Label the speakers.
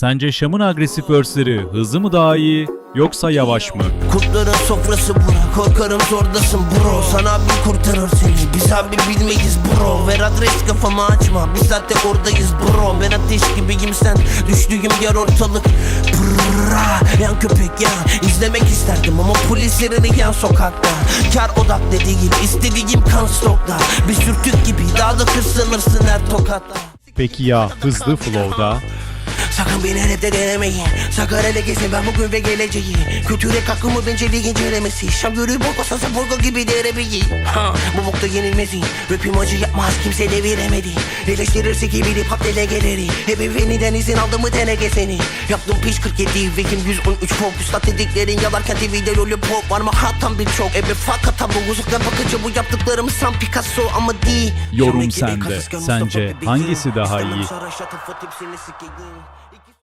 Speaker 1: Sence Şam'ın agresif verse'leri hızlı mı daha iyi yoksa yavaş mı?
Speaker 2: Kurtların sofrası bura Korkarım zordasın bro. Sana bir kurtarır seni Biz abi bilmeyiz bro. Ver adres kafamı açma Biz zaten oradayız bro. Ben ateş gibiyim sen Düştüğüm yer ortalık. Brrra, Yan köpek yan İzlemek isterdim ama polislerini yan sokakta. Kar odaklı değil istediğim kan stokta. Biz sürtük gibi daha da kırsınırsın her tokatta
Speaker 1: Peki ya hızlı flow'da?
Speaker 2: Sakın beni rapte denemeyin. Sakar ele gezin ben bugün ve geleceği Kültür ek hakkımı benceli incelemesi Şam görüyor bol basası burgo gibi derebeyi ha, Bu bokta yenilmezi Rapim acı yapmaz kimse deviremedi Eleştirirse ki bilip hap delegeleri Hep eviniden izin aldı mı denege seni. Yaptım piş 47 Vekim 113 fokusla dediklerin yalarken TV'de lollipop Var mı hatam birçok. Ebe fakat tablo uzaktan bakınca bu yaptıklarımız San Picasso ama değil.
Speaker 1: Yorum sende. Sence hangisi daha iyi?